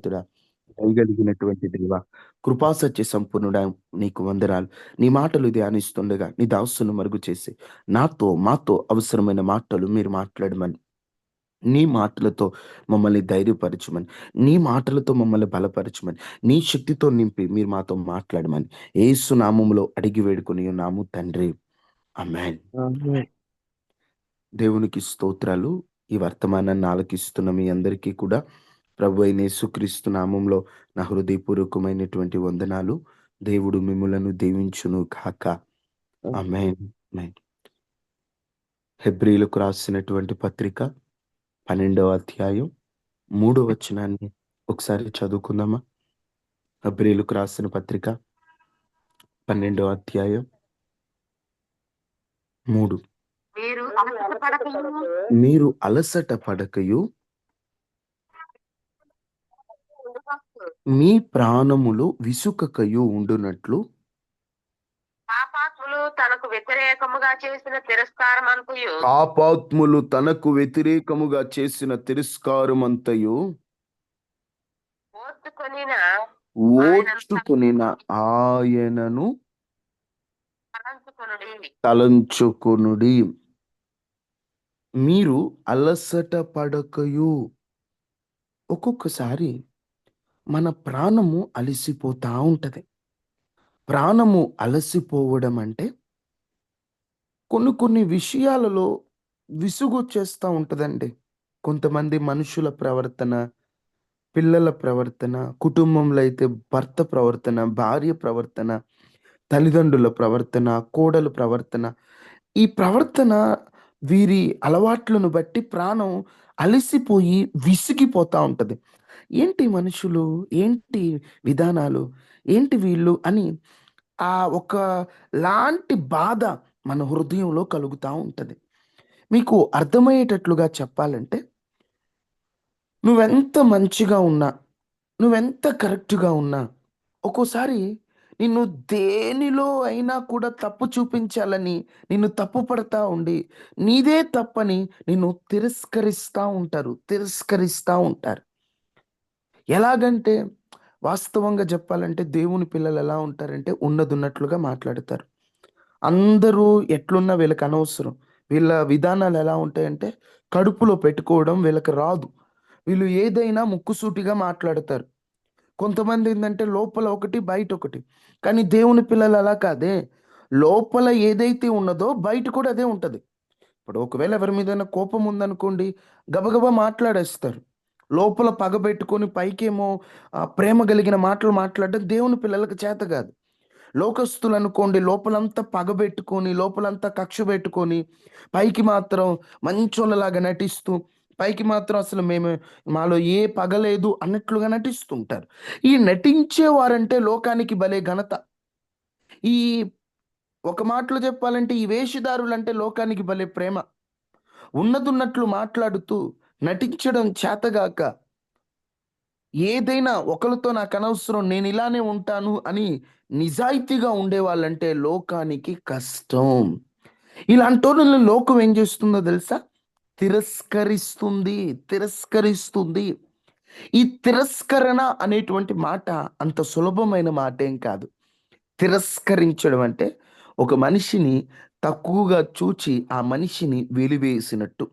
సర్వోన్నతుడా దయగలిగినటువంటి దేవ కృపా సత్య సంపూర్ణుడా నీకు వందనాలు. నీ మాటలు ధ్యానిస్తుండగా నీ దాసును మరుగు చేసి నాతో మాతో అవసరమైన మాటలు మీరు మాట్లాడమని నీ మాటలతో మమ్మల్ని ధైర్యపరచమని నీ మాటలతో మమ్మల్ని బలపరచమని నీ శక్తితో నింపి మీరు మాతో మాట్లాడమని ఏసు నామములో అడిగి వేడుకొని నాము తండ్రి. అమ్మాన్ దేవునికి స్తోత్రాలు. ఈ వర్తమానాన్ని ఆలకిస్తున్న మీ అందరికీ కూడా ప్రభు అయిన యేసుక్రీస్తు నామంలో నా హృదయపూర్వకమైనటువంటి వందనాలు. దేవుడు మిమ్ములను దీవించును కాక హెబ్రిలకు రాసినటువంటి పత్రిక పన్నెండవ అధ్యాయం మూడవ వచనాన్ని ఒకసారి చదువుకుందామా? హెబ్రిలకు రాసిన పత్రిక పన్నెండవ అధ్యాయం మూడు. మీరు అలసట పడకయు మీరు అలసట పడకయు మీ ప్రాణములు విసుకకయు ఉండునట్లు? పాపాత్ములు తనకు వ్యతిరేకముగా చేసిన తిరస్కారం అంతయు పాపాత్ములు తనకు వ్యతిరేకముగా చేసిన తిరస్కారమంతయు? ఓర్చుకొనిన ఓర్చుకునిన ఆయనను తలంచుకొనుడి. మీరు అలసట పడకయు. ఒక్కొక్కసారి మన ప్రాణము అలసిపోతా ఉంటది. ప్రాణము అలసిపోవడం అంటే కొన్ని కొన్ని విషయాలలో విసుగొచ్చేస్తూ ఉంటుందండి. కొంతమంది మనుషుల ప్రవర్తన పిల్లల ప్రవర్తన కుటుంబంలో అయితే భర్త ప్రవర్తన భార్య ప్రవర్తన తల్లిదండ్రుల ప్రవర్తన కోడల ప్రవర్తన. ఈ ప్రవర్తన వీరి అలవాట్లను బట్టి ప్రాణం అలసిపోయి విసిగిపోతూ ఉంటుంది. ఏంటి మనుషులు? ఏంటి విధానాలు? ఏంటి వీళ్ళు? అని ఆ ఒక లాంటి బాధ మన హృదయంలో కలుగుతూ ఉంటుంది. మీకు అర్థమయ్యేటట్లుగా చెప్పాలంటే నువ్వెంత మంచిగా ఉన్నా నువ్వెంత కరెక్ట్గా ఉన్నా ఒక్కోసారి నిన్ను దేనిలో అయినా కూడా తప్పు చూపించాలని నిన్ను తప్పు పడతా ఉండి నీదే తప్పని నిన్ను తిరస్కరిస్తూ ఉంటారు తిరస్కరిస్తూ ఉంటారు. ఎలాగంటే వాస్తవంగా చెప్పాలంటే దేవుని పిల్లలు ఎలా ఉంటారంటే ఉన్నదున్నట్లుగా మాట్లాడతారు. అందరూ ఎట్లున్నా వీళ్ళకి అనవసరం. వీళ్ళ విధానాలు ఎలా ఉంటాయంటే కడుపులో పెట్టుకోవడం వీళ్ళకి రాదు. వీళ్ళు ఏదైనా ముక్కుసూటిగా మాట్లాడతారు. కొంతమంది ఏంటంటే లోపల ఒకటి బయట ఒకటి. కానీ దేవుని పిల్లలు అలా కాదే. లోపల ఏదైతే ఉన్నదో బయట కూడా అదే ఉంటుంది. ఇప్పుడు ఒకవేళ ఎవరి మీద కోపం ఉందనుకోండి గబగబా మాట్లాడేస్తారు. లోపల పగ పెట్టుకొని పైకేమో ప్రేమ కలిగిన మాటలు మాట్లాడడం దేవుని పిల్లలకు చేత కాదు. లోకస్తులు అనుకోండి లోపలంతా పగబెట్టుకొని లోపలంతా కక్ష పెట్టుకొని పైకి మాత్రం మంచోళ్ళలాగా నటిస్తూ పైకి మాత్రం అసలు మేము మాలో ఏ పగలేదు అన్నట్లుగా నటిస్తుంటారు. ఈ నటించేవారంటే లోకానికి భలే ఘనత. ఈ ఒక మాటలో చెప్పాలంటే ఈ వేషధారులు అంటే లోకానికి భలే ప్రేమ. ఉన్నదున్నట్లు మాట్లాడుతూ నటించడం చేతగాక ఏదైనా ఒకరితో నాకు అనవసరం నేను ఇలానే ఉంటాను అని నిజాయితీగా ఉండేవాళ్ళంటే లోకానికి కష్టం. ఇలాంటి వాళ్ళని లోకం ఏం చేస్తుందో తెలుసా? తిరస్కరిస్తుంది తిరస్కరిస్తుంది. ఈ తిరస్కరణ అనేటువంటి మాట అంత సులభమైన మాట ఏం కాదు. తిరస్కరించడం అంటే ఒక మనిషిని తక్కువగా చూచి ఆ మనిషిని వెలివేసినట్టు.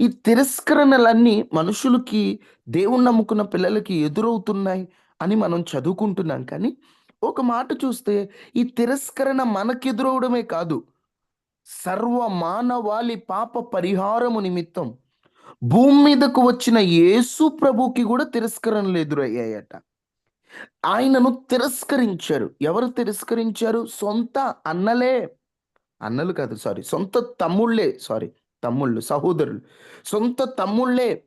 ఈ తిరస్కరణలన్నీ మనుషులకి దేవుణ్ణి నమ్ముకున్న పిల్లలకి ఎదురవుతున్నాయి అని మనం చదువుకుంటున్నాం. కానీ ఒక మాట చూస్తే ఈ తిరస్కరణ మనకెదురవడమే కాదు సర్వ మానవాళి పాప పరిహారము నిమిత్తం భూమి మీదకు వచ్చిన యేసు ప్రభుకి కూడా తిరస్కరణలు ఎదురయ్యాయట. ఆయనను తిరస్కరించారు. ఎవరు తిరస్కరించారు? సొంత అన్నలే. అన్నలు కాదు సారీ సొంత తమ్ముళ్ళే సారీ. తమ్ముళ్ళు సహోదరులు. సొంత తమ్ముళ్ళే.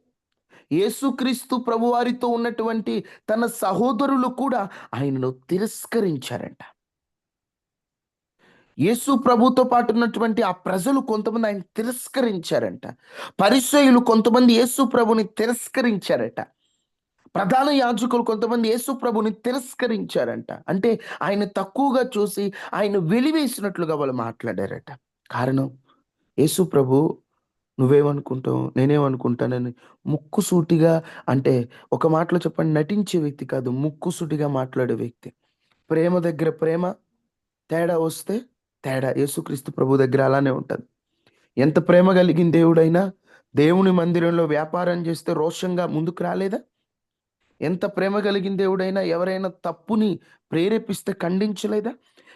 యేసుక్రీస్తు ప్రభువారితో ఉన్నటువంటి తన సహోదరులు కూడా ఆయనను తిరస్కరించారంట. యేసు ప్రభుతో పాటు ఉన్నటువంటి ఆ ప్రజలు కొంతమంది ఆయన తిరస్కరించారంట. పరిచయులు కొంతమంది యేసు ప్రభుని తిరస్కరించారట. ప్రధాన యాజకులు కొంతమంది యేసు ప్రభుని తిరస్కరించారంట. అంటే ఆయన తక్కువగా చూసి ఆయన వెలివేసినట్లుగా వాళ్ళు మాట్లాడారట. కారణం యేసు ప్రభు నువ్వేమనుకుంటావు? నేనేమనుకుంటానని ముక్కుసూటిగా అంటే ఒక మాటలో చెప్పండి నటించే వ్యక్తి కాదు ముక్కుసూటిగా మాట్లాడే వ్యక్తి. ప్రేమ దగ్గర ప్రేమ తేడా వస్తే తేడా. యేసుక్రీస్తు ప్రభు దగ్గర అలానే ఉంటుంది. ఎంత ప్రేమ కలిగిన దేవుడైనా దేవుని మందిరంలో వ్యాపారం చేస్తే రోషంగా ముందుకు రాలేదా? ఎంత ప్రేమ కలిగిన దేవుడైనా ఎవరైనా తప్పుని ప్రేరేపిస్తే ఖండించలేదా?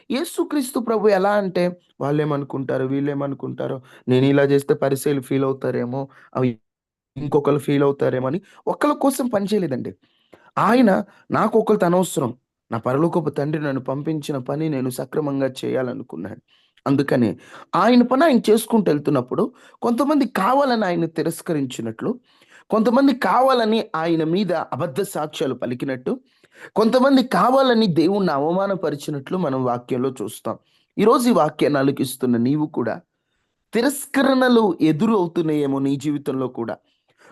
యేసుక్రీస్తు ప్రభు ఎలా అంటే వాళ్ళేమనుకుంటారు? వీళ్ళేమనుకుంటారో? నేను ఇలా చేస్తే పరిశీలు ఫీల్ అవుతారేమో? అవి ఇంకొకరు ఫీల్ అవుతారేమో? అని ఒకళ్ళ కోసం పనిచేయలేదండి ఆయన నాకు ఒకరితో అనవసరం నా పరలోకపు తండ్రి నన్ను పంపించిన పని నేను సక్రమంగా చేయాలనుకున్నాను. అందుకనే ఆయన పని ఆయన చేసుకుంటూ వెళ్తున్నప్పుడు కొంతమంది కావాలని ఆయన తిరస్కరించినట్లు కొంతమంది కావాలని ఆయన మీద అబద్ధ సాక్ష్యాలు పలికినట్టు కొంతమంది కావాలని దేవుణ్ణి అవమానపరిచినట్లు మనం వాక్యంలో చూస్తాం. ఈరోజు ఈ వాక్యాన్ని అలికిస్తున్న నీవు కూడా తిరస్కరణలు ఎదురు అవుతున్నాయేమో నీ జీవితంలో కూడా.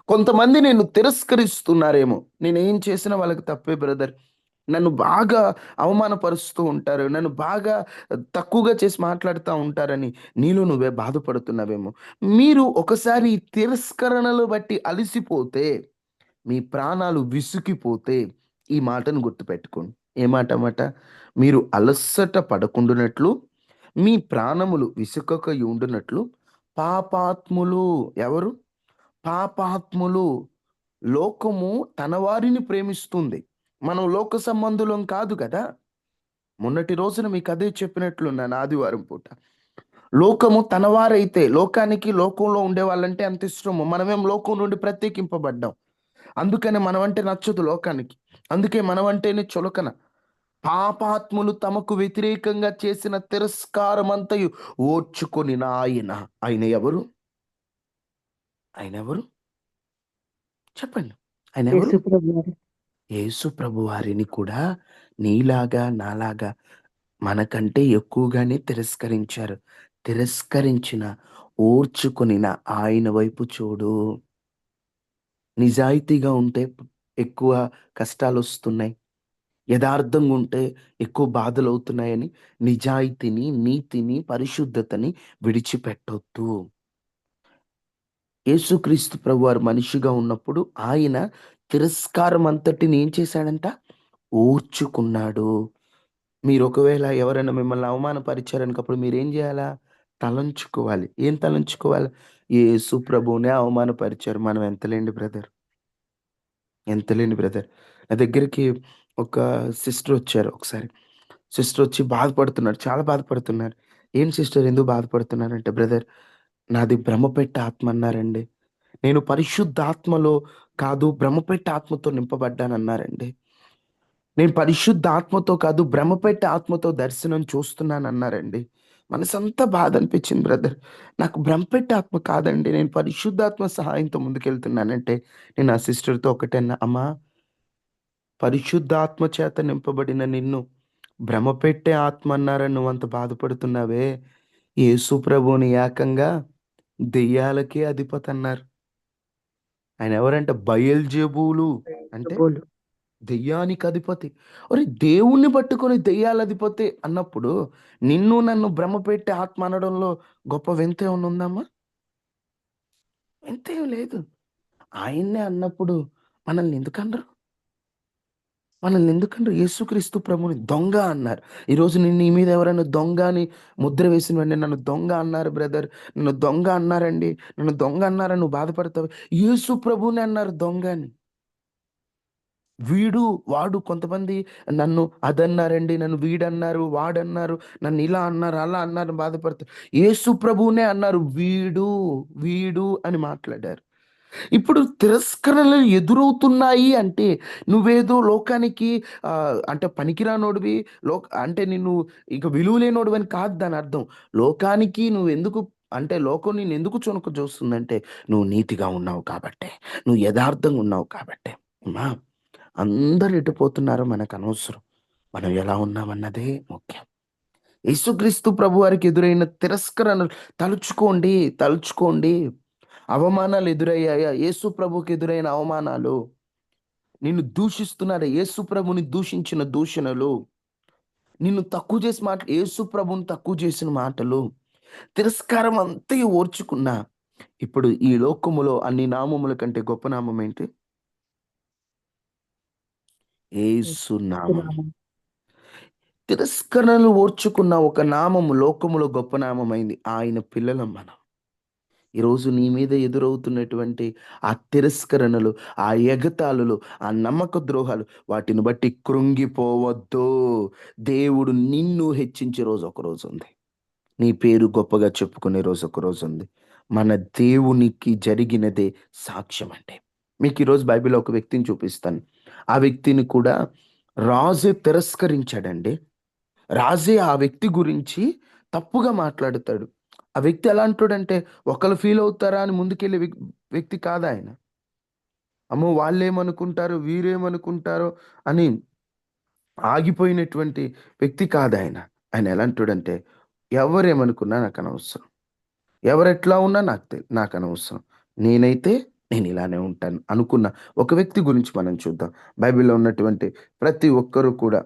కొంతమంది నేను తిరస్కరిస్తున్నారేమో. నేను ఏం చేసినా వాళ్ళకి తప్పే బ్రదర్. నన్ను బాగా అవమానపరుస్తూ ఉంటారు. నన్ను బాగా తక్కువగా చేసి మాట్లాడుతూ ఉంటారని నీలో నువ్వే బాధపడుతున్నావేమో. మీరు ఒకసారి తిరస్కరణలు బట్టి అలసిపోతే మీ ప్రాణాలు విసుకిపోతే ఈ మాటను గుర్తుపెట్టుకోండి. ఏ మాట మాట మీరు అలసట పడకుండునట్లు మీ ప్రాణములు విసుకక ఉండునట్లు పాపాత్ములు ఎవరు? పాపాత్ములు లోకము తన వారిని ప్రేమిస్తుంది. మనం లోక సంబంధులం కాదు కదా? మొన్నటి రోజున మీకు అదే చెప్పినట్లున్నాను ఆదివారం పూట. లోకము తనవారైతే లోకానికి లోకంలో ఉండే వాళ్ళంటే అంత ఇష్టము. మనమేం లోకం నుండి ప్రత్యేకింపబడ్డాం. అందుకనే మనం అంటే నచ్చదు లోకానికి. అందుకే మనం అంటేనే చులకన. పాపాత్ములు తమకు వ్యతిరేకంగా చేసిన తిరస్కారం అంతయు ఓర్చుకొని ఆయన. ఆయన ఎవరు? ఆయన ఎవరు? చెప్పండి. ఆయన ఎవరు? యేసు ప్రభు వారిని కూడా నీలాగా నాలాగా మనకంటే ఎక్కువగానే తిరస్కరించారు. తిరస్కరించిన ఓర్చుకొనిన ఆయన వైపు చూడు. నిజాయితీగా ఉంటే ఎక్కువ కష్టాలు వస్తున్నాయి యథార్థంగా ఉంటే ఎక్కువ బాధలు అవుతున్నాయని నిజాయితీని నీతిని పరిశుద్ధతని విడిచిపెట్టొద్దు. యేసుక్రీస్తు ప్రభు వారు మనిషిగా ఉన్నప్పుడు ఆయన తిరస్కారం అంతటిని ఏం చేశాడంట? ఓర్చుకున్నాడు. మీరు ఒకవేళ ఎవరైనా మిమ్మల్ని అవమానపరిచారనుకప్పుడు మీరు ఏం చేయాలా? తలంచుకోవాలి. ఏం తలంచుకోవాలి? యేసు ప్రభువునే అవమానపరిచారు. మనం ఎంతలేండి బ్రదర్? ఎంతలేని బ్రదర్. నా దగ్గరికి ఒక సిస్టర్ వచ్చారు ఒకసారి. సిస్టర్ వచ్చి బాధపడుతున్నారు చాలా బాధపడుతున్నారు. ఏం సిస్టర్ ఎందుకు బాధపడుతున్నారంటే బ్రదర్ నాది భ్రమపెట్ట ఆత్మ అన్నారండి. నేను పరిశుద్ధ ఆత్మలో కాదు భ్రమపెట్ట ఆత్మతో నింపబడ్డానన్నారండి నేను పరిశుద్ధ ఆత్మతో కాదు భ్రమపెట్ట ఆత్మతో దర్శనం చూస్తున్నాను అన్నారండి. మనసంతా బాధ అనిపించింది బ్రదర్. నాకు భ్రమపెట్ట ఆత్మ కాదండి. నేను పరిశుద్ధాత్మ సహాయంతో ముందుకెళ్తున్నానంటే నేను ఆ సిస్టర్తో ఒకటన్నా అమ్మా పరిశుద్ధాత్మ చేత నింపబడిన నిన్ను భ్రమపెట్టే ఆత్మ అన్నారని నువ్వు అంత బాధపడుతున్నావే. యేసు ప్రభుని ఏకంగా దెయ్యాలకే అధిపతి అన్నారు ఆయన ఎవరంటే? బయల్జేబులు. అంటే దెయ్యానికి అధిపతి. ఒరే దేవుణ్ణి పట్టుకొని దెయ్యాల అధిపతి అన్నప్పుడు నిన్ను నన్ను భ్రమ పెట్టే ఆత్మ అనడంలో గొప్ప వింత ఏమన్నా ఉందమ్మా? వింత ఏం లేదు. ఆయన్నే అన్నప్పుడు మనల్ని ఎందుకనరు మనల్ని ఎందుకన్నారు యేసుక్రీస్తు ప్రభుని దొంగ అన్నారు. ఈరోజు నేను నీ మీద ఎవరైనా దొంగ అని ముద్ర వేసిన వెంటనే నన్ను దొంగ అన్నారు బ్రదర్. నన్ను దొంగ అన్నారండి. నన్ను దొంగ అన్నారని నువ్వు బాధపడతావు? యేసు ప్రభుని అన్నారు దొంగ అని. వీడు వాడు కొంతమంది నన్ను అదన్నారండి నన్ను వీడన్నారు వాడన్నారు నన్ను ఇలా అన్నారు అలా అన్నారు బాధపడతారు యేసు ప్రభునే అన్నారు వీడు వీడు అని మాట్లాడారు. ఇప్పుడు తిరస్కరణలు ఎదురవుతున్నాయి అంటే నువ్వేదో లోకానికి అంటే పనికిరానోడివి లోక అంటే నిన్ను ఇక విలువలేనోడివి అని కాదు దాని అర్థం. లోకానికి నువ్వు ఎందుకు అంటే లోకం నేను ఎందుకు చొనక చూస్తుందంటే నువ్వు నీతిగా ఉన్నావు కాబట్టే నువ్వు యథార్థంగా ఉన్నావు కాబట్టే. అమ్మా! అందరు ఎటుపోతున్నారో మనకు అనవసరం మనం ఎలా ఉన్నామన్నదే ముఖ్యం. యేసుక్రీస్తు ప్రభు వారికి ఎదురైన తిరస్కరణ తలుచుకోండి తలుచుకోండి. అవమానాలు ఎదురయ్యాయా? యేసు ప్రభుకి ఎదురైన అవమానాలు. నిన్ను దూషిస్తున్నారా యేసు ప్రభుని దూషించిన దూషణలు. నిన్ను తక్కువ చేసి మాట యేసు ప్రభుని తక్కువ చేసిన మాటలు. తిరస్కారం అంతా ఓర్చుకున్నా. ఇప్పుడు ఈ లోకములో అన్ని నామముల కంటే గొప్ప నామం ఏంటి? ఏసు నామం. తిరస్కరణలు ఓర్చుకున్న ఒక నామము లోకములో గొప్ప నామమైంది. ఆయన పిల్లలం మనం. ఈరోజు నీ మీద ఎదురవుతున్నటువంటి ఆ తిరస్కరణలు ఆ ఎగతాళులు ఆ నమ్మక ద్రోహాలు వాటిని బట్టి కృంగిపోవద్దు. దేవుడు నిన్ను హెచ్చించే రోజు ఒక రోజు ఉంది. నీ పేరు గొప్పగా చెప్పుకునే రోజు ఒక రోజు ఉంది. మన దేవునికి జరిగినదే సాక్ష్యం అంటే మీకు ఈరోజు బైబిల్లో ఒక వ్యక్తిని చూపిస్తాను. ఆ వ్యక్తిని కూడా రాజే తిరస్కరించాడండి. రాజే ఆ వ్యక్తి గురించి తప్పుగా మాట్లాడతాడు. ఆ వ్యక్తి ఎలా అంటాడంటే ఒకళ్ళు ఫీల్ అవుతారా అని ముందుకెళ్ళే వ్యక్- వ్యక్తి కాదా ఆయన. అమ్మో వాళ్ళేమనుకుంటారు వీరేమనుకుంటారో అని ఆగిపోయినటువంటి వ్యక్తి కాదు ఆయన. ఆయన ఎలా అంటాడంటే ఎవరేమనుకున్నా నాకు అనవసరం. ఎవరెట్లా ఉన్నా నాకు నాకు అనవసరం. నేనైతే నేను ఇలానే ఉంటాను అనుకున్న ఒక వ్యక్తి గురించి మనం చూద్దాం. బైబిల్లో ఉన్నటువంటి ప్రతి ఒక్కరూ కూడా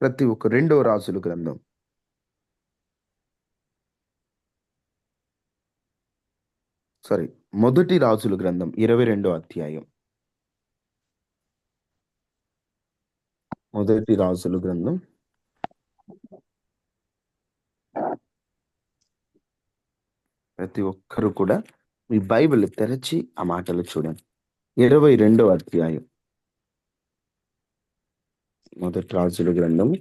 ప్రతి ఒక్క రెండో రాజుల గ్రంథం. సారీ మొదటి రాజుల గ్రంథం ఇరవై రెండో అధ్యాయం. మొదటి రాజుల గ్రంథం ప్రతి ఒక్కరు కూడా మీ బైబిల్ తెరచి ఆ మాటలు చూడండి. ఇరవై రెండో అధ్యాయం. మొదటి రాజుల గ్రంథం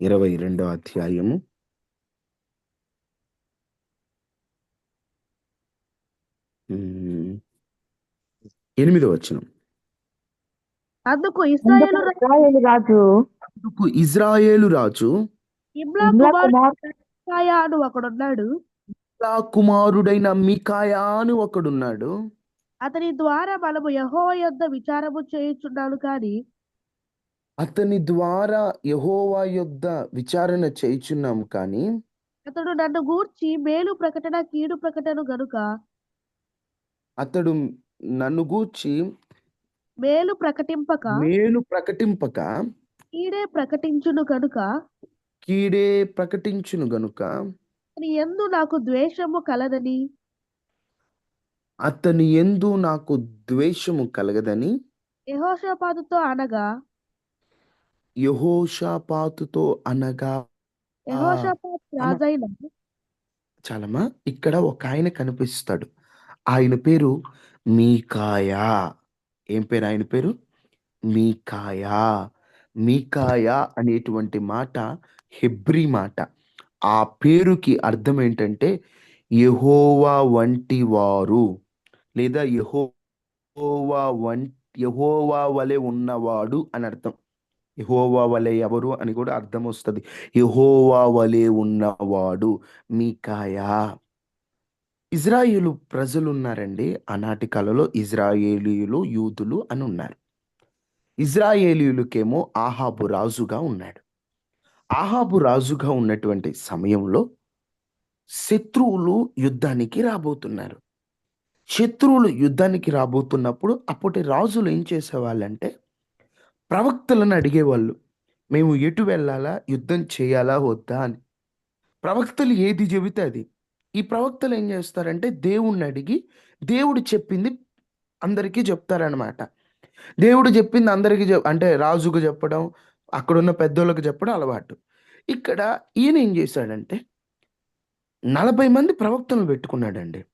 ఇరవై రెండో అధ్యాయము. ఎనిమిదో అందుకు ఇస్రాయేలు ఇశ్రాయేలు రాజు. అందుకు ఇజ్రాయేలు రాజు ఒకడున్నాడు. కుమారుడైన మికాయా అని ఒకడున్నాడు. అతని ద్వారా మనము యహో యొద్ద విచారము చేయుచున్నాను కాని అతని ద్వారా యహోవా యొద్ద విచారణ చేయుచున్నాం కానీ అతడు నన్ను గూర్చి మేలు ప్రకటన కీడు ప్రకటన గనుక అతడు నన్ను గూర్చి మేలు ప్రకటింపక మేలు ప్రకటింపక కీడే ప్రకటించును కనుక కీడే ప్రకటించును గనుక అతని ఎందు నాకు ద్వేషము కలదని? అతని ఎందు నాకు ద్వేషము కలగదని? యహోషపాతుతో అనగా? యహోషాపాతుతో అనగా యహోషపాతు రాజైన? చాలమ్మా ఇక్కడ ఒక ఆయన కనిపిస్తాడు. ఆయన పేరు మీకాయా. ఏం పేరు ఆయన పేరు? మీకాయా. మీకాయా అనేటువంటి మాట హెబ్రీ మాట. ఆ పేరుకి అర్థం ఏంటంటే యహోవా వంటి వారు లేదా యహోవా వం యహోవా వలె ఉన్నవాడు అని అర్థం. యహోవా వలె ఎవరు అని కూడా అర్థం వస్తుంది యహోవా వలె ఉన్నవాడు మీకాయా. ఇజ్రాయేలు ప్రజలు ఉన్నారండి ఆనాటి కాలంలో ఇజ్రాయేలీయులు యూదులు అని ఉన్నారు. ఇజ్రాయేలీయులకేమో ఆహాబు రాజుగా ఉన్నాడు. ఆహాబు రాజుగా ఉన్నటువంటి సమయంలో శత్రువులు యుద్ధానికి రాబోతున్నారు. శత్రువులు యుద్ధానికి రాబోతున్నప్పుడు అప్పటి రాజులు ఏం చేసేవాళ్ళంటే ప్రవక్తలను అడిగేవాళ్ళు మేము ఎటు వెళ్ళాలా? యుద్ధం చేయాలా? వద్దా? అని. ప్రవక్తలు ఏది చెబితే అది. ఈ ప్రవక్తలు ఏం చేస్తారంటే దేవుణ్ణి అడిగి దేవుడు చెప్పింది అందరికీ చెప్తారనమాట దేవుడు చెప్పింది అందరికీ చెప్ అంటే రాజుకు చెప్పడం అక్కడున్న పెద్దోళ్ళకి చెప్పడం అలవాటు. ఇక్కడ ఈయన ఏం చేశాడంటే నలభై మంది ప్రవక్తలు పెట్టుకున్నాడండి.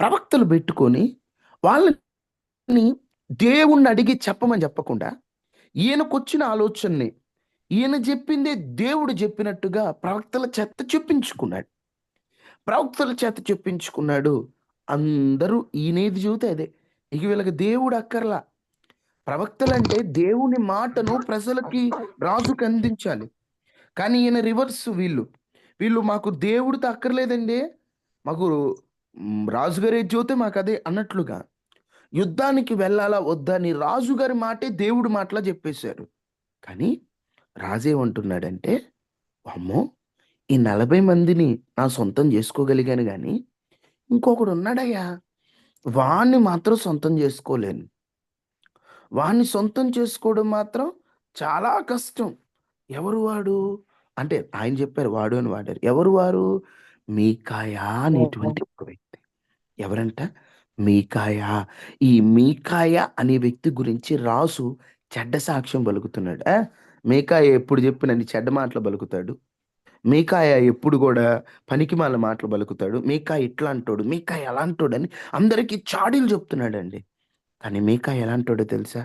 ప్రవక్తలు పెట్టుకొని వాళ్ళని దేవుణ్ణి అడిగి చెప్పమని చెప్పకుండా ఈయనకొచ్చిన ఆలోచనని ఈయన చెప్పిందే దేవుడు చెప్పినట్టుగా ప్రవక్తల చేత చెప్పించుకున్నాడు. ప్రవక్తల చేత చెప్పించుకున్నాడు. అందరూ ఈయనేది చూతే అదే. ఇక వీళ్ళకి దేవుడు అక్కర్లా. ప్రవక్తలంటే దేవుని మాటను ప్రజలకి రాజుకి అందించాలి. కానీ ఈయన రివర్స్ వీళ్ళు. వీళ్ళు మాకు దేవుడు తక్కర్లేదండి మాకు రాజుగారే జ్యోతి మాకు అదే అన్నట్లుగా. యుద్ధానికి వెళ్ళాలా వద్దా అని రాజుగారి మాటే దేవుడి మాటలా చెప్పేశారు. కానీ రాజేమంటున్నాడంటే అమ్మో ఈ నలభై మందిని నా సొంతం చేసుకోగలిగాను కానీ ఇంకొకడు ఉన్నాడయ్యా. వాణ్ణి మాత్రం సొంతం చేసుకోలేను. వాణ్ణి సొంతం చేసుకోవడం మాత్రం చాలా కష్టం ఎవరు వాడు అంటే ఆయన చెప్పారు వాడు అని వాడారు. ఎవరు వారు? మీకాయా అనేటువంటి ఒక వ్యక్తి. ఎవరంట? మీకాయా. ఈ మీకాయ అనే వ్యక్తి గురించి రాసు చెడ్డ సాక్ష్యం పలుకుతున్నాడు. ఆ! మీకాయ ఎప్పుడు చెప్పినన్ని చెడ్డ మాటలు పలుకుతాడు. మీకాయ ఎప్పుడు గూడా పనికిమాలిన మాటలు పలుకుతాడు. మీకాయ ఇట్లాంటోడు, మీకాయ అలాంటోడని అందరికి చాడీలు చెప్తున్నాడండి. కానీ మీకాయ ఎలాంటోడో తెలుసా?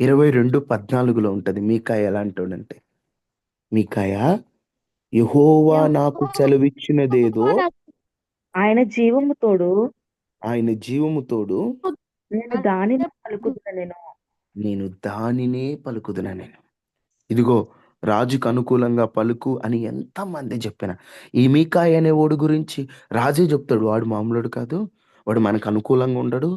22:14లో ఉంటది మీకాయ ఎలాంటోడంటే. మీకాయా యెహోవా నాకు సెలవిచ్చినదేదో ఆయన జీవము తోడు ఆయన జీవము తోడు నేను దానిని పలుకుదునెను. నేను దానినే పలుకుదుననెను. ఇదిగో రాజుకు అనుకూలంగా పలుకు అని ఎంతమంది చెప్పినా, ఈ మీకాయ అనేవాడు గురించి రాజే చెప్తాడు. వాడు మామూలోడు కాదు. వాడు మనకు అనుకూలంగా ఉండడు.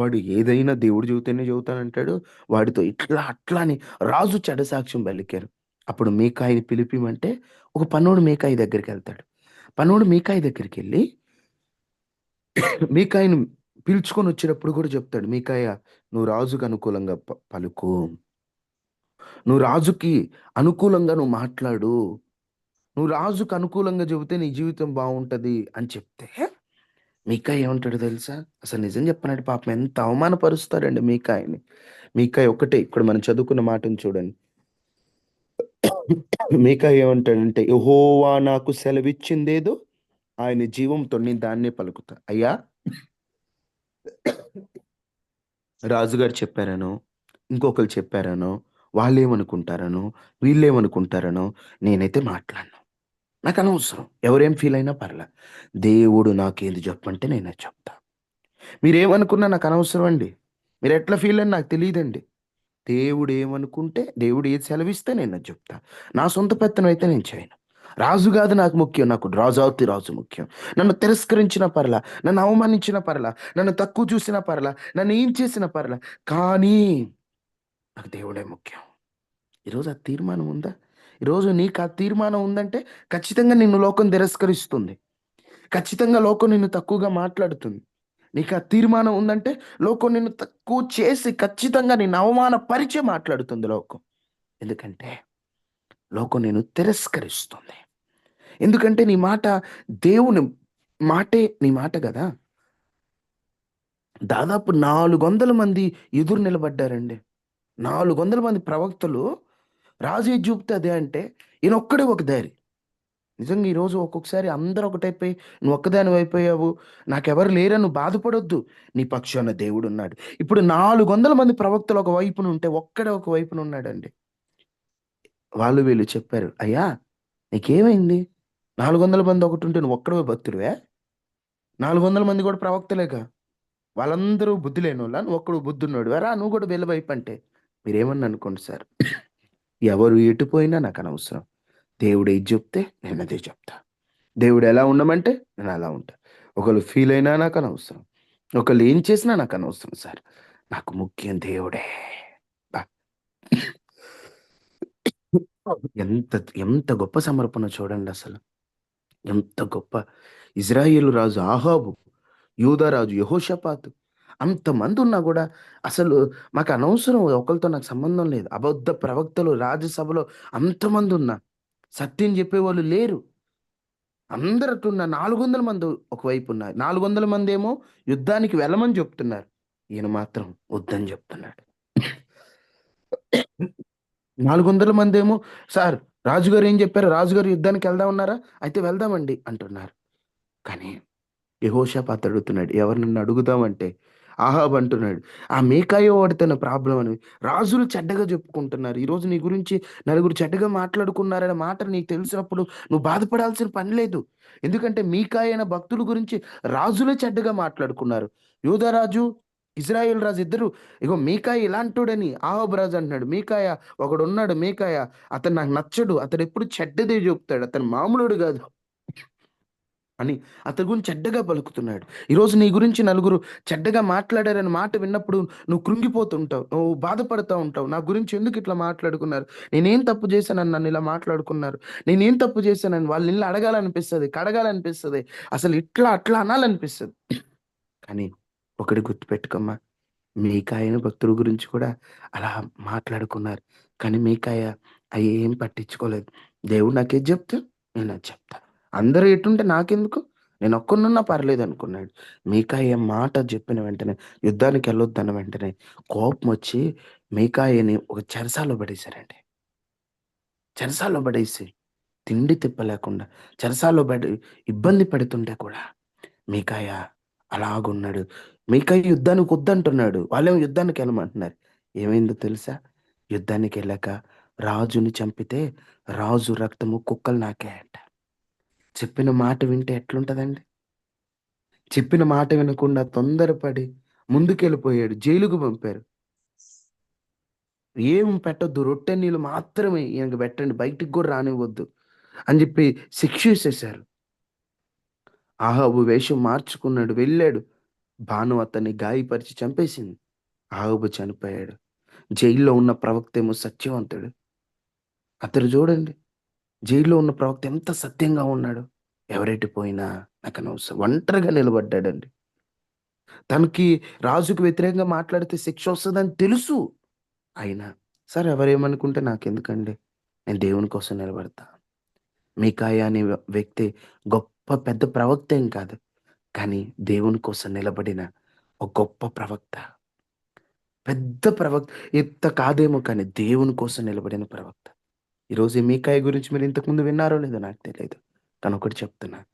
వాడు ఏదైనా దేవుడు చెబితేనే చెబుతానంటాడు. వాడితో ఇట్లా అట్లా అని రాజు చెడ సాక్ష్యం పలికారు. అప్పుడు మేకాయిని పిలిపిమంటే ఒక పనోడు వెళ్తాడు పన్నోడు పనోడు దగ్గరికి వెళ్ళి మీకాయని పిలుచుకొని వచ్చేటప్పుడు కూడా చెప్తాడు. మీకాయ నువ్వు రాజుకు అనుకూలంగా పలుకు. నువ్వు రాజుకి అనుకూలంగా నువ్వు మాట్లాడు. నువ్వు రాజుకు అనుకూలంగా చెబితే నీ జీవితం బాగుంటుంది అని చెప్తే, మీకాయ ఏమంటాడో తెలుసా? అసలు నిజం చెప్పనంటే పాపం ఎంత అవమానపరుస్తారండి మీకాయని. మీకాయ ఒక్కటే ఇక్కడ మనం చదువుకున్న మాటను చూడండి. మీకాయ ఏమంటాడంటే, యెహోవా నాకు సెలవిచ్చిందేదో ఆయన జీవంతో నేను దాన్నే పలుకుతా. అయ్యా రాజుగారు చెప్పారనో, ఇంకొకళ్ళు చెప్పారనో, వాళ్ళేమనుకుంటారనో, వీళ్ళేమనుకుంటారనో నేనైతే మాట్లాడను. నాకు అనవసరం ఎవరేం ఫీల్ అయినా పర్లా. దేవుడు నాకేది చెప్పమంటే నేను చెప్తా. మీరేమనుకున్నా నాకనవసరం అండి. మీరు ఎట్లా ఫీల్ అని నాకు తెలియదండి దేవుడు ఏమనుకుంటే, దేవుడు ఏది సెలవిస్తే నేనది చెప్తా. నా సొంత పెత్తనం అయితే నేను చేయను. రాజు కాదు నాకు ముఖ్యం. నాకు రాజావతి రాజు ముఖ్యం. నన్ను తిరస్కరించిన పర్ల నన్ను అవమానించిన పర్లా, నన్ను తక్కువ చూసిన పర్లా, నన్ను ఏం చేసినా పర్ల కానీ నాకు దేవుడే ముఖ్యం. ఈరోజు ఆ తీర్మానం ఉందా? ఈరోజు నీకు ఆ తీర్మానం ఉందంటే ఖచ్చితంగా నిన్ను లోకం తిరస్కరిస్తుంది. ఖచ్చితంగా లోకం నిన్ను తక్కువగా మాట్లాడుతుంది. నీకు ఆ తీర్మానం ఉందంటే లోకం నిన్ను తక్కువ చేసి ఖచ్చితంగా నిన్ను అవమానపరిచే మాట్లాడుతుంది లోకం. ఎందుకంటే లోకం నేను తిరస్కరిస్తుంది. ఎందుకంటే నీ మాట దేవుని మాటే నీ మాట కదా దాదాపు 400 మంది ఎదురు నిలబడ్డారండి. 400 మంది ప్రవక్తలు రాజు ఏది అదే అంటే ఈయనొక్కడే ఒక దారి. నిజంగా ఈరోజు ఒక్కొక్కసారి అందరూ ఒకటైపోయి నువ్వు ఒక్కదాని అయిపోయావు నాకెవరు లేరా నువ్వు బాధపడొద్దు. నీ పక్షాన దేవుడున్నాడు. ఇప్పుడు 400 మంది ప్రవక్తలు ఒక వైపున ఉంటే ఒక్కడే ఒక వైపున ఉన్నాడండి. వాళ్ళు వీళ్ళు చెప్పారు. అయ్యా! నీకేమైంది? 400 మంది ఒకటి ఉంటే నువ్వు ఒక్కడవే భక్తుడువే నాలుగు వందల మంది కూడా ప్రవక్తలేగా. వాళ్ళందరూ బుద్ధి లేని వాళ్ళ నువ్వు ఒక్కడు బుద్ధున్నోడివా? రా నువ్వు కూడా వీళ్ళ వైపు అంటే. మీరేమన్నా అనుకోండి సార్. ఎవరు ఎటుపోయినా నాకు అనవసరం దేవుడు ఏది చెప్తే నేనదే చెప్తా. దేవుడు ఎలా ఉండమంటే నేను అలా ఉంటా. ఒకళ్ళు ఫీల్ అయినా నాకు అనవసరం ఒకళ్ళు ఏం చేసినా నాకు అనవసరం సార్. నాకు ముఖ్యం దేవుడే. ఎంత ఎంత గొప్ప సమర్పణ చూడండి అసలు. ఎంత గొప్ప ఇజ్రాయేల్ రాజు ఆహాబు, యూదా రాజు అంతమంది ఉన్నా కూడా అసలు మాకు అనవసరం ఒకరితో నాకు సంబంధం లేదు. అబద్ధ ప్రవక్తలు రాజ్యసభలో అంతమంది ఉన్నా సత్యం చెప్పేవాళ్ళు లేరు. అందరికి ఉన్న నాలుగు వందల మంది ఒకవైపు ఉన్నారు. 400 మందేమో యుద్ధానికి వెళ్ళమని చెప్తున్నారు. ఈయన మాత్రం వద్దని చెప్తున్నాడు. 400 మందేమో సార్ రాజుగారు ఏం చెప్పారు? రాజుగారు యుద్ధానికి వెళ్దాం ఉన్నారా అయితే వెళ్దామండి అంటున్నారు. కానీ యెహోషాపాతు అడుగుతున్నాడు. ఎవరు నన్ను అడుగుదామంటే ఆహాబ్ అంటున్నాడు. ఆ మేకాయో వాడు తన ప్రాబ్లం అని రాజులు చెడ్డగా చెప్పుకుంటున్నారు. ఈరోజు నీ గురించి నలుగురు చెడ్డగా మాట్లాడుకున్నారనే మాట నీకు తెలిసినప్పుడు నువ్వు బాధపడాల్సిన పని లేదు. ఎందుకంటే మీకాయ భక్తుల గురించి రాజులే చెడ్డగా మాట్లాడుకున్నారు. యూదా రాజు, ఇజ్రాయేల్ రాజు ఇద్దరు ఇగో మీకాయ ఇలాంటోడని ఆహోబ్ రాజు అంటున్నాడు. మీకాయ ఒకడున్నాడు మీకాయ అతను నాకు నచ్చడు. అతడు ఎప్పుడు చెడ్డదే చెప్తాడు. అతను మామూలుడు కాదు. అని అతని గురించి చెడ్డగా పలుకుతున్నాడు. ఈరోజు నీ గురించి నలుగురు చెడ్డగా మాట్లాడారని మాట విన్నప్పుడు నువ్వు కృంగిపోతుంటావు. నువ్వు బాధపడతా ఉంటావు. నా గురించి ఎందుకు ఇట్లా మాట్లాడుకున్నారు? నేనేం తప్పు చేశానని నన్ను ఇలా మాట్లాడుకున్నారు? నేనేం తప్పు చేశానని వాళ్ళని నిన్ను అడగాలనిపిస్తుంది కడగాలనిపిస్తుంది అసలు ఇట్లా అట్లా అనాలనిపిస్తుంది కానీ ఒకటి గుర్తుపెట్టుకోమ్మా. మీకాయన భక్తుల గురించి కూడా అలా మాట్లాడుకున్నారు. కానీ మీకాయ అవి ఏం పట్టించుకోలేదు. దేవుడు నాకేది చెప్తా నేను చెప్తాను అందరూ ఎటుంటే నాకెందుకు? నేను ఒక్కనున్నా పర్లేదు అనుకున్నాడు. మీకాయ మాట చెప్పిన వెంటనే యుద్ధానికి వెళ్ళొద్దన్న వెంటనే కోపం వచ్చి మీకాయని ఒక చెరసాలో పడేశారండి. చెరసాలో పడేసి తిండి తిప్పలేకుండా చెరసాలో పడి ఇబ్బంది పెడుతుంటే కూడా మీకాయ అలాగున్నాడు. మీకాయ యుద్ధానికి వద్దంటున్నాడు. వాళ్ళేమో యుద్ధానికి వెళ్ళమంటున్నారు. ఏమైందో తెలుసా? యుద్ధానికి వెళ్ళాక రాజుని చంపితే రాజు రక్తము కుక్కలు నాకాయంట. చెప్పిన మాట వింటే ఎట్లుంటదండి? చెప్పిన మాట వినకుండా తొందరపడి ముందుకెళ్ళిపోయాడు జైలుకు పంపారు. ఏం పెట్టద్దు రొట్టె నీళ్ళు మాత్రమే ఈయనకు పెట్టండి బయటికి కూడా రానివ్వద్దు అని చెప్పి శిక్ష ఆహాబు వేషం మార్చుకున్నాడు వెళ్ళాడు. భాను అతన్ని గాయపరిచి చంపేసింది. ఆహాబు చనిపోయాడు. జైల్లో ఉన్న ప్రవక్త ఏమో సత్యవంతుడు. అతడు చూడండి జైల్లో ఉన్న ప్రవక్త ఎంత సత్యంగా ఉన్నాడు? ఎవరెటు పోయినా నాకు అనవసరం ఒంటరిగా నిలబడ్డాడండి. తనకి రాజుకు వ్యతిరేకంగా మాట్లాడితే శిక్ష వస్తుందని తెలుసు. అయినా సరే ఎవరేమనుకుంటే నాకెందుకండి? నేను దేవుని కోసం నిలబడతా. మీకాయ అనే వ్యక్తి గొప్ప పెద్ద ప్రవక్త ఏం కాదు. కానీ దేవుని కోసం నిలబడిన ఒక గొప్ప ప్రవక్త. పెద్ద ప్రవక్త. ఎంత కాదేమో కానీ దేవుని కోసం నిలబడిన ప్రవక్త. ఈరోజు మీకాయ గురించి మీరు ఇంతకుముందు విన్నారో లేదో నాకు తెలియదు కానీ ఒకటి చెప్తున్నా.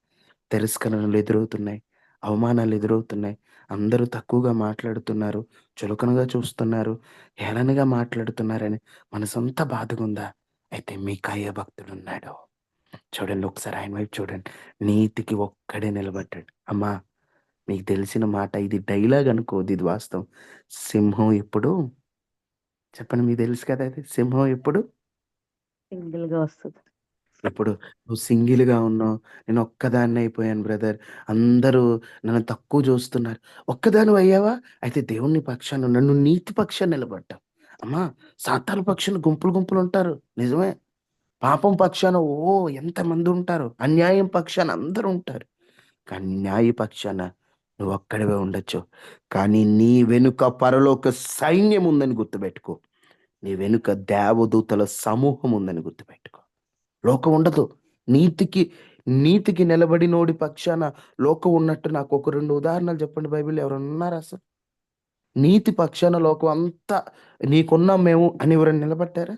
తిరస్కరణలు ఎదురవుతున్నాయి. అవమానాలు ఎదురవుతున్నాయి. అందరూ తక్కువగా మాట్లాడుతున్నారు. చులకనగా చూస్తున్నారు. హేళనగా మాట్లాడుతున్నారని మనసంతా బాధగా ఉందా అయితే మీకాయ భక్తుడు ఉన్నాడు చూడండి ఒకసారి ఆయన వైపు చూడండి. నీతికి ఒక్కడే నిలబడ్డాడు. అమ్మా మీకు తెలిసిన మాట ఇది డైలాగ్ అనుకోదు ఇది వాస్తవం. సింహం ఎప్పుడు? చెప్పండి మీకు తెలుసు కదా అది సింహం ఎప్పుడు? సింగిల్గా వస్తుంది ఇప్పుడు నువ్వు సింగిల్‌గా ఉన్నావు. నేను ఒక్కదాన్నే అయిపోయాను బ్రదర్. అందరూ నన్ను తక్కువ చూస్తున్నారు. ఒక్కదాని అయ్యావా? అయితే దేవుని పక్షాన నన్ను నీతి పక్షాన్ని నిలబడ్డావు. అమ్మా! సాతాల పక్షాన గుంపులు గుంపులు ఉంటారు. నిజమే. పాపం పక్షాన ఓ ఎంతమంది ఉంటారు. అన్యాయం పక్షాన అందరూ ఉంటారు. కానీ న్యాయ పక్షాన నువ్వు ఒక్కడివే ఉండొచ్చు. కానీ నీ వెనుక పరలోక సైన్యం ఉందని గుర్తుపెట్టుకో. నీ వెనుక దేవదూతల సమూహం ఉందని గుర్తుపెట్టుకో. లోకం ఉండదు. నీతికి నీతికి నిలబడినోడి పక్షాన లోకం ఉన్నట్టు నాకు ఒక రెండు ఉదాహరణలు చెప్పండి బైబిల్ ఎవరైనా ఉన్నారా అసలు? నీతి పక్షాన లోకం అంతా నీకున్నాం మేము అని ఎవరైనా నిలబట్టారా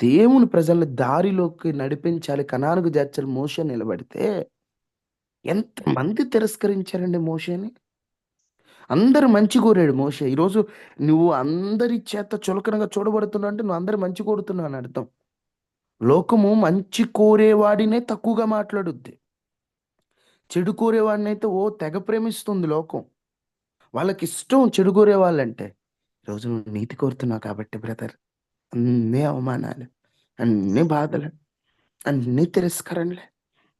దేవుని ప్రజల్ని దారిలోకి నడిపించాలి, కనానుకు చేర్చాలి మోషే నిలబడితే ఎంతమంది తిరస్కరించారండి మోషని అందరూ మంచి కోరాడు మోష ఈరోజు నువ్వు అందరి చేత చులకనగా చూడబడుతున్నావు అంటే నువ్వు అందరు మంచి కోరుతున్నావు అని అర్థం. లోకము మంచి కోరేవాడినే తక్కువగా మాట్లాడుద్ది. చెడు కోరేవాడిని అయితే ఓ తెగ ప్రేమిస్తుంది లోకం. వాళ్ళకి ఇష్టం చెడు కోరే వాళ్ళంటే ఈరోజు నువ్వు నీతి కోరుతున్నావు కాబట్టి బ్రదర్ అన్నీ అవమానాలు, అన్నీ బాధలు, అన్నీ తిరస్కరణలే.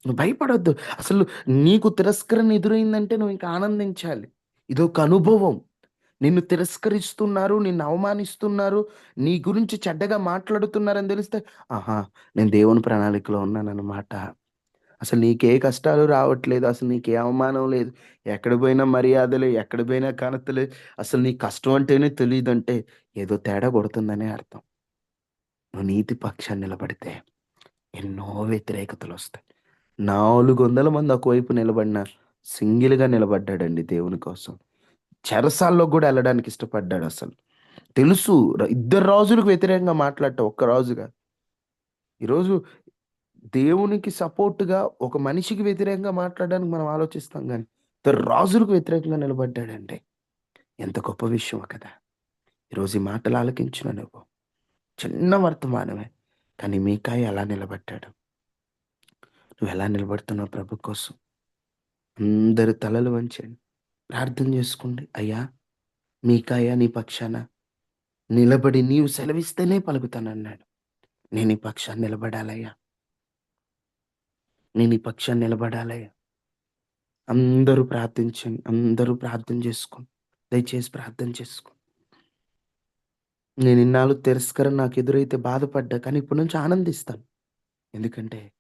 నువ్వు భయపడొద్దు. అసలు నీకు తిరస్కరణ ఎదురైందంటే నువ్వు ఇంకా ఆనందించాలి. ఇదొక అనుభవం. నిన్ను తిరస్కరిస్తున్నారు, నిన్ను అవమానిస్తున్నారు, నీ గురించి చెడ్డగా మాట్లాడుతున్నారని తెలిస్తే ఆహా! నేను దేవుని ప్రణాళికలో ఉన్నానన్నమాట. అసలు నీకే కష్టాలు రావట్లేదు. అసలు నీకే అవమానం లేదు. ఎక్కడ పోయినా మర్యాదలు ఎక్కడ పోయినా కనతలు అసలు నీ కష్టం అంటేనే తెలీదంటే ఏదో తేడా కొడుతుందనే అర్థం. నువ్వు నీతి పక్షాన్ని నిలబడితే ఎన్నో వ్యతిరేకతలు వస్తాయి నాలుగు వందల మంది ఒకవైపు నిలబడినారు సింగిల్‌గా నిలబడ్డాడండి దేవుని కోసం. చెరసాల్లో వెళ్ళడానికి ఇష్టపడ్డాడు అసలు తెలుసు ఇద్దరు రాజులకు వ్యతిరేకంగా మాట్లాడటం ఒక్క రాజుగా ఈరోజు దేవునికి సపోర్ట్‌గా ఒక మనిషికి వ్యతిరేకంగా మాట్లాడడానికి మనం ఆలోచిస్తాం కానీ ఇద్దరు రాజులకు వ్యతిరేకంగా నిలబడ్డాడండి ఎంత గొప్ప విషయం కదా! ఈరోజు ఈ మాటలు ఆలకించిన నువ్వు చిన్న వర్తమానమే. కానీ మీకాయ ఎలా నిలబడ్డాడు? నువ్వు ఎలా నిలబడుతున్నావు ప్రభు కోసం? అందరూ తలలు వంచండి. ప్రార్థన చేసుకోండి. అయ్యా! మీకయ్యా నీ పక్షాన నిలబడి నీవు సెలవిస్తేనే పలుకుతానన్నాడు. నేను ఈ పక్షాన్ని నిలబడాలయ్యా. నేను ఈ పక్షాన్ని నిలబడాలయ్యా. అందరూ ప్రార్థించండి. అందరూ ప్రార్థన చేసుకోండి. దయచేసి ప్రార్థన చేసుకోండి. నేను ఇన్నాళ్ళు తిరస్కరణ నాకు ఎదురైతే బాధపడ్డా. కానీ ఇప్పటి నుంచి ఆనందిస్తాను. ఎందుకంటే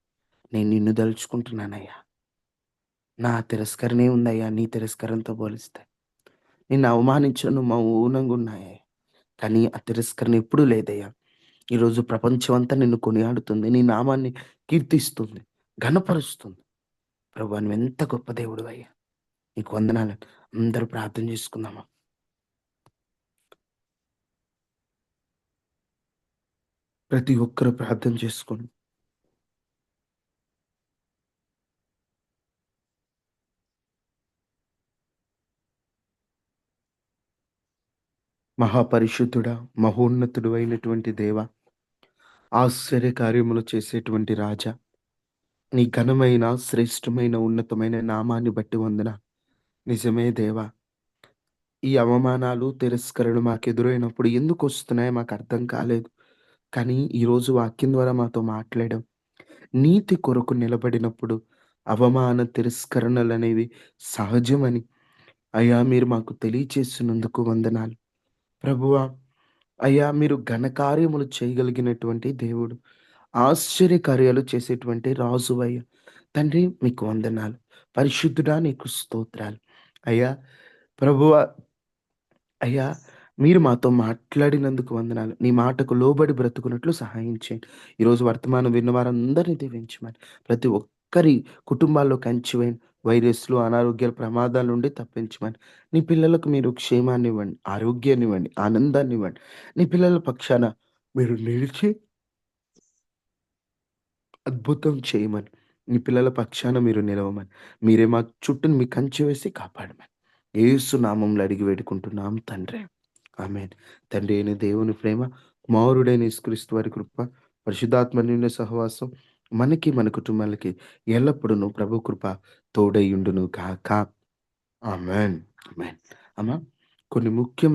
నేను నిన్ను దలుచుకుంటున్నానయ్యా. నా తిరస్కరణే ఉందయ్యా నీ తిరస్కరణతో పోలిస్తే. నిన్ను అవమానించను మౌనంగా ఉన్నాయే కానీ ఆ తిరస్కరణ ఎప్పుడూ లేదయ్యా. ఈరోజు ప్రపంచం అంతా నిన్ను కొనియాడుతుంది. నీ నామాన్ని కీర్తిస్తుంది. ఘనపరుస్తుంది. నువ్వు ఎంత గొప్ప దేవుడు అయ్యా నీకు వందనాలు. అందరూ ప్రార్థన చేసుకుందామా? ప్రతి ఒక్కరు ప్రార్థన చేసుకోండి. మహాపరిశుద్ధుడా, మహోన్నతుడు అయినటువంటి దేవ ఆశ్చర్య కార్యములు చేసేటువంటి రాజా! నీ ఘనమైన, శ్రేష్టమైన, ఉన్నతమైన నామాన్ని బట్టి వందన నిజమే దేవా! ఈ అవమానాలు, తిరస్కరణలు వస్తున్నాయో మాకు అర్థం కాలేదు. కానీ ఈరోజు వాక్యం ద్వారా మాతో మాట్లాడడం నీతి కొరకు నిలబడినప్పుడు అవమాన, తిరస్కరణలు అనేవి సహజమని అయ్యా మీరు మాకు తెలియచేస్తున్నందుకు వందనాలు. ప్రభువా! అయ్యా మీరు ఘనకార్యములు చేయగలిగినటువంటి దేవుడు. ఆశ్చర్య కార్యాలు చేసేటువంటి రాజువయ్యా! తండ్రి మీకు వందనాలు. పరిశుద్ధుడా నీకు స్తోత్రాలు. అయ్యా ప్రభువ అయ్యా మీరు మాతో మాట్లాడినందుకు వందనాలు. నీ మాటకు లోబడి బ్రతుకున్నట్లు సహాయం చేయండి. ఈరోజు వర్తమానం విన్న వారందరినీ దీవించమని, ప్రతి ఒక్కరి కుటుంబాల్లో కంచి వేయండి. వైరస్‌లు, అనారోగ్యాల ప్రమాదాల నుండి తప్పించమని, నీ పిల్లలకు మీరు క్షేమాన్నివ్వండి, ఆనందాన్ని ఇవ్వండి. నీ పిల్లల పక్షాన మీరు నిలిచి అద్భుతం చేయమని, నీ పిల్లల పక్షాన మీరు నిలవమని, మీరే మా చుట్టూని మీ కంచె వేసి కాపాడమని, ఏసు నామంలో అడిగి వేడుకుంటున్నాం తండ్రి. ఆమె తండ్రి అయిన దేవుని ప్రేమ, కుమారుడైన యేసుక్రీస్తు వారి కృప, పరిశుద్ధాత్మ సహవాసం మనకి, మన కుటుంబాలకి ఎల్లప్పుడూను ప్రభు కృప తోడైయుండును కాక ఆమెన్ ఆమేన్. అమ్మా కొన్ని ముఖ్యమైన